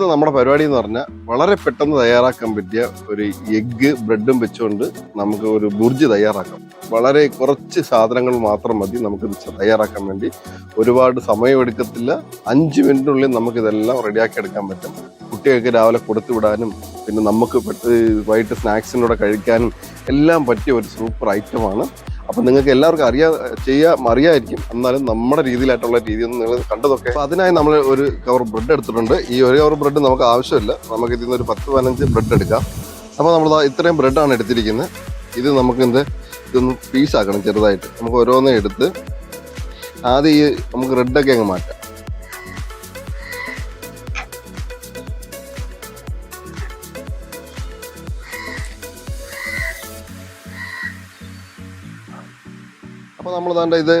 ഇന്നത്തെ നമ്മുടെ പരിപാടി എന്ന് പറഞ്ഞാൽ വളരെ പെട്ടെന്ന് തയ്യാറാക്കാൻ പറ്റിയ ഒരു എഗ്ഗ് ബ്രെഡും വെച്ചുകൊണ്ട് നമുക്ക് ഒരു ബുർജ് തയ്യാറാക്കാം. വളരെ കുറച്ച് സാധനങ്ങൾ മാത്രം മതി നമുക്ക് തയ്യാറാക്കാൻ വേണ്ടി. ഒരുപാട് സമയമെടുക്കത്തില്ല. അഞ്ച് മിനിറ്റിനുള്ളിൽ നമുക്ക് ഇതെല്ലാം റെഡിയാക്കി എടുക്കാൻ പറ്റും. കുട്ടികൾക്ക് രാവിലെ കൊടുത്തു വിടാനും പിന്നെ നമുക്ക് വൈകിട്ട് സ്നാക്സിന്റെ കൂടെ കഴിക്കാനും എല്ലാം പറ്റിയ ഒരു സൂപ്പർ ഐറ്റമാണ്. അപ്പം നിങ്ങൾക്ക് എല്ലാവർക്കും അറിയാ ചെയ്യാൻ അറിയായിരിക്കും. എന്നാലും നമ്മുടെ രീതിയിലായിട്ടുള്ള രീതി ഒന്ന് നിങ്ങൾ കണ്ടതൊക്കെ. അപ്പോൾ അതിനായി നമ്മൾ ഒരു കവർ ബ്രെഡ് എടുത്തിട്ടുണ്ട്. ഈ ഒരു കവർ ബ്രെഡ് നമുക്ക് ആവശ്യമില്ല. നമുക്ക് ഇതിൽ നിന്ന് ഒരു പത്ത് പതിനഞ്ച് ബ്രെഡ് എടുക്കാം. അപ്പോൾ നമ്മൾ ഇത്രയും ബ്രെഡാണ് എടുത്തിരിക്കുന്നത് ഇത് നമുക്ക് എന്ത് ഇതൊന്ന് പീസാക്കണം ചെറുതായിട്ട്. നമുക്ക് ഓരോന്നേ എടുത്ത് ആദ്യം ഈ നമുക്ക് റെഡൊക്കെ അങ്ങ് മാറ്റാം. അപ്പോൾ നമ്മൾ താണ്ട ഇത്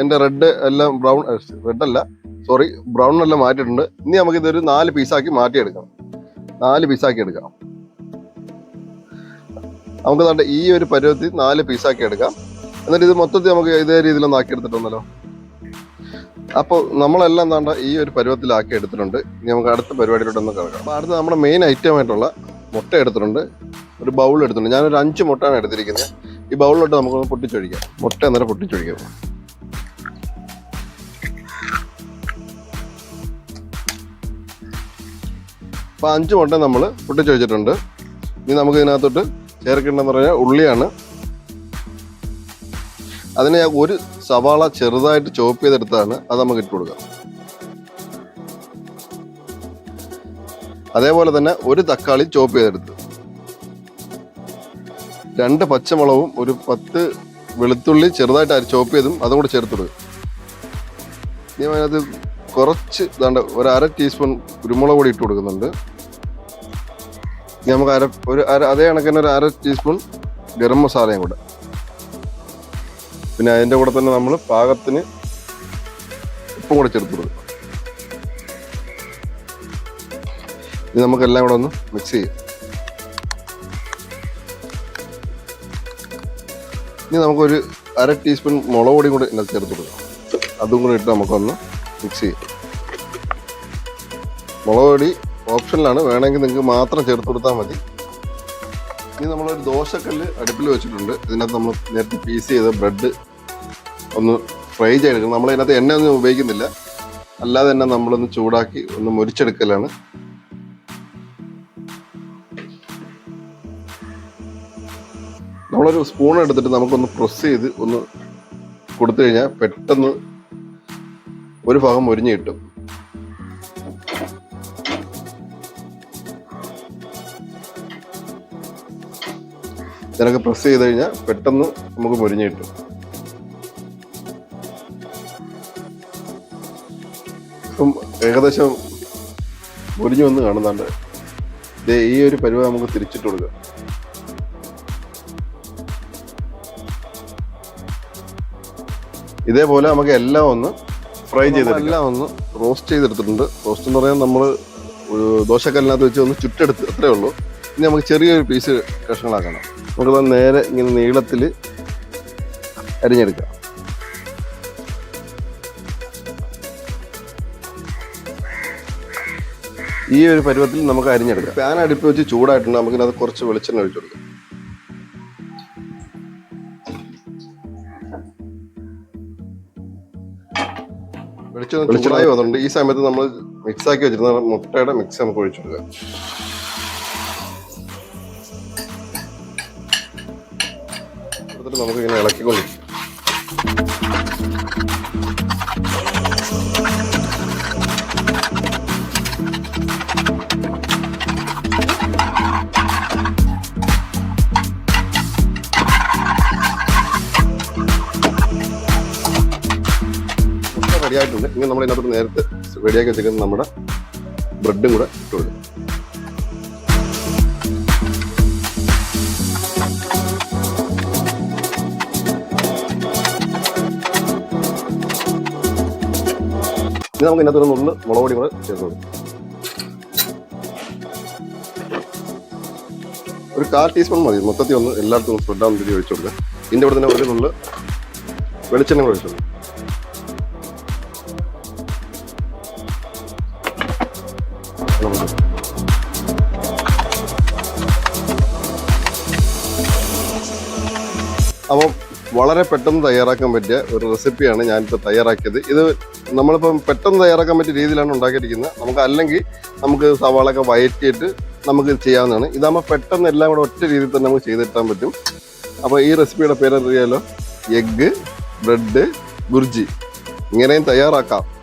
എന്റെ റെഡ് എല്ലാം ബ്രൗൺ റെഡ് അല്ല സോറി ബ്രൗൺ എല്ലാം മാറ്റിയിട്ടുണ്ട്. ഇനി നമുക്ക് ഇതൊരു നാല് പീസാക്കി മാറ്റിയെടുക്കാം നാല് പീസാക്കി എടുക്കാം നമുക്ക് താണ്ട ഈ ഒരു പരുവത്തിൽ നാല് പീസാക്കി എടുക്കാം. എന്നിട്ട് ഇത് മൊത്തത്തിൽ നമുക്ക് ഇതേ രീതിയിലൊന്നും ആക്കി എടുത്തിട്ടുണ്ടല്ലോ. അപ്പോൾ നമ്മളെല്ലാം താണ്ട ഈ ഒരു പരുവത്തിലാക്കി എടുത്തിട്ടുണ്ട്. ഇനി നമുക്ക് അടുത്ത പരിപാടിയിലോട്ടൊന്ന് കിടക്കാം അപ്പോൾ അടുത്ത നമ്മുടെ മെയിൻ ഐറ്റം ആയിട്ടുള്ള മുട്ട എടുത്തിട്ടുണ്ട്. ഒരു ബൗൾ എടുത്തിട്ടുണ്ട്. ഞാനൊരു അഞ്ച് മുട്ടയാണ് എടുത്തിരിക്കുന്നത്. ഈ ബൗളിലോട്ട് നമുക്കൊന്ന് പൊട്ടിച്ചൊഴിക്കാം. മുട്ട അന്നേരം പൊട്ടിച്ചൊഴിക്കാം. അപ്പോൾ അഞ്ച് മുട്ട നമ്മൾ പൊട്ടിച്ചൊഴിച്ചിട്ടുണ്ട്. ഇനി നമുക്ക് ഇതിനകത്തോട്ട് ചേർക്കേണ്ടതെന്ന് പറഞ്ഞാൽ ഉള്ളിയാണ്. അതിനെ ഞാൻ ഒരു സവാള ചെറുതായിട്ട് ചോപ്പ് ചെയ്തെടുത്താണ് അത് നമുക്ക് ഇട്ട് കൊടുക്കാം. അതേപോലെ തന്നെ ഒരു തക്കാളി ചോപ്പ് ചെയ്തെടുത്ത്. രണ്ട് പച്ചമുളകും ഒരു പത്ത് വെളുത്തുള്ളി ചെറുതായിട്ട് അരി ചോപ്പ് ചെയ്തും അതും കൂടെ ചേർത്തിടുക ഇനി അതിനകത്ത് കുറച്ച് ഇതാണ്ട് ഒരു അര ടീസ്പൂൺ കുരുമുളക് കൂടി ഇട്ട് കൊടുക്കുന്നുണ്ട്. ഇനി നമുക്ക് അര ഒരു അര അതേ കണക്കിന് ഒരു അര ടീസ്പൂൺ ഗരം മസാലയും കൂടെ. പിന്നെ അതിന്റെ കൂടെ തന്നെ നമ്മൾ പാകത്തിന് ഉപ്പും കൂടെ ചേർത്ത് കൊടുക്കും. ഇനി നമുക്കെല്ലാം കൂടെ ഒന്ന് മിക്സ് ചെയ്യാം. ഇനി നമുക്കൊരു അര ടീസ്പൂൺ മുളക് പൊടിയും കൂടി ഇതിനകത്ത് ചേർത്ത് കൊടുക്കാം. അതും കൂടി ഇട്ട് നമുക്കൊന്ന് മിക്സ് ചെയ്യാം. മുളക് പൊടി ഓപ്ഷനിലാണ്. വേണമെങ്കിൽ നിങ്ങൾക്ക് മാത്രം ചേർത്ത് കൊടുത്താൽ മതി. ഇനി നമ്മളൊരു ദോശക്കല്ല് അടുപ്പിൽ വെച്ചിട്ടുണ്ട്. ഇതിനകത്ത് നമ്മൾ നേരത്തെ പീസ് ചെയ്ത ബ്രെഡ് ഒന്ന് ഫ്രൈ ചെയ്തെടുക്കണം. നമ്മൾ ഇതിനകത്ത് എണ്ണ ഒന്നും ഉപയോഗിക്കുന്നില്ല. അല്ലാതെ തന്നെ നമ്മളൊന്ന് ചൂടാക്കി ഒന്ന് മുരിച്ചെടുക്കലാണ്. നമ്മളൊരു സ്പൂൺ എടുത്തിട്ട് നമുക്കൊന്ന് പ്രസ് ചെയ്ത് ഒന്ന് കൊടുത്തു കഴിഞ്ഞാൽ പെട്ടെന്ന് ഒരു ഭാഗം മുരിഞ്ഞ് കിട്ടും. ഇതിനൊക്കെ പ്രസ് ചെയ്ത് കഴിഞ്ഞാൽ പെട്ടെന്ന് നമുക്ക് മുരിഞ്ഞ് കിട്ടും. ഇപ്പം ഏകദേശം മുരിഞ്ഞു വന്ന് കാണുന്നുണ്ട്. ഈ ഒരു പരുവ നമുക്ക് തിരിച്ചിട്ട് കൊടുക്കാം. ഇതേപോലെ നമുക്ക് എല്ലാം ഒന്ന് ഫ്രൈ ചെയ്ത് എല്ലാം ഒന്ന് റോസ്റ്റ് ചെയ്തെടുത്തിട്ടുണ്ട്. റോസ്റ്റ് എന്ന് പറയാൻ നമ്മൾ ദോശക്കല്ലിനകത്ത് വെച്ച് ഒന്ന് ചുറ്റെടുത്ത് അത്രേ ഉള്ളൂ. ഇനി നമുക്ക് ചെറിയൊരു പീസ് കഷ്ണങ്ങളാക്കണം. നമുക്ക് നേരെ ഇങ്ങനെ നീളത്തിൽ അരിഞ്ഞെടുക്കാം. ഈ ഒരു പരുവത്തിൽ നമുക്ക് അരിഞ്ഞെടുക്കാം. പാൻ അടുപ്പ് വെച്ച് ചൂടായിട്ടുണ്ട്. നമുക്കിനത് കുറച്ച് വെളിച്ചെണ്ണ ഒഴിച്ചു കൊടുക്കാം. വെളിച്ചെണ്ണ ചൂടായി വന്നിട്ടുണ്ട്. ഈ സമയത്ത് നമ്മൾ മിക്സ് ആക്കി വെച്ചിരുന്ന മുട്ടയുടെ മിക്സ് നമുക്ക് ഒഴിച്ചു കൊടുക്കാം. നമുക്ക് ഇങ്ങനെ ഇളക്കിക്കൊണ്ടിരിക്കും. റെഡിയായിട്ടുണ്ട്. ഇനി നമ്മൾ ഇതിനകത്ത് നേരത്തെ റെഡിയാക്കി വെച്ചിരിക്കുന്ന നമ്മുടെ ബ്രെഡും കൂടെ ഇട്ട് ഇനി നമുക്ക് ഇതിനകത്ത് ഒരു നുള്ളു മുളക് പൊടി കൂടെ ചേർത്ത് കൊടുക്കും. ഒരു കാൽ ടീസ്പൂൺ മതി. മൊത്തത്തിൽ ഒന്ന് എല്ലായിടത്തും സ്പ്രെഡ് ആവുന്ന രീതി ഒഴിച്ചു കൊടുക്കുക. ഇതിന്റെ കൂടെ തന്നെ ഒരു നുള്ളു വെളിച്ചെണ്ണ കൂടെ ഒഴിച്ചു നമുക്ക് വളരെ പെട്ടെന്ന് തയ്യാറാക്കാൻ പറ്റിയ ഒരു റെസിപ്പിയാണ് ഞാനിപ്പോൾ തയ്യാറാക്കിയത്. ഇത് നമ്മളിപ്പം പെട്ടെന്ന് തയ്യാറാക്കാൻ പറ്റിയ രീതിയിലാണ് ഉണ്ടാക്കിയിരിക്കുന്നത്. നമുക്ക് അല്ലെങ്കിൽ നമുക്ക് സവാളൊക്കെ വയറ്റിയിട്ട് നമുക്ക് ചെയ്യാവുന്നതാണ്. ഇതാകുമ്പോൾ പെട്ടെന്ന് എല്ലാം കൂടെ ഒറ്റ രീതിയിൽ തന്നെ നമുക്ക് ചെയ്തിട്ടാൻ പറ്റും. അപ്പോൾ ഈ റെസിപ്പിയുടെ പേരെന്തറിയാലോ എഗ്ഗ് ബ്രെഡ് ഗുർജി. ഇങ്ങനെയും തയ്യാറാക്കാം.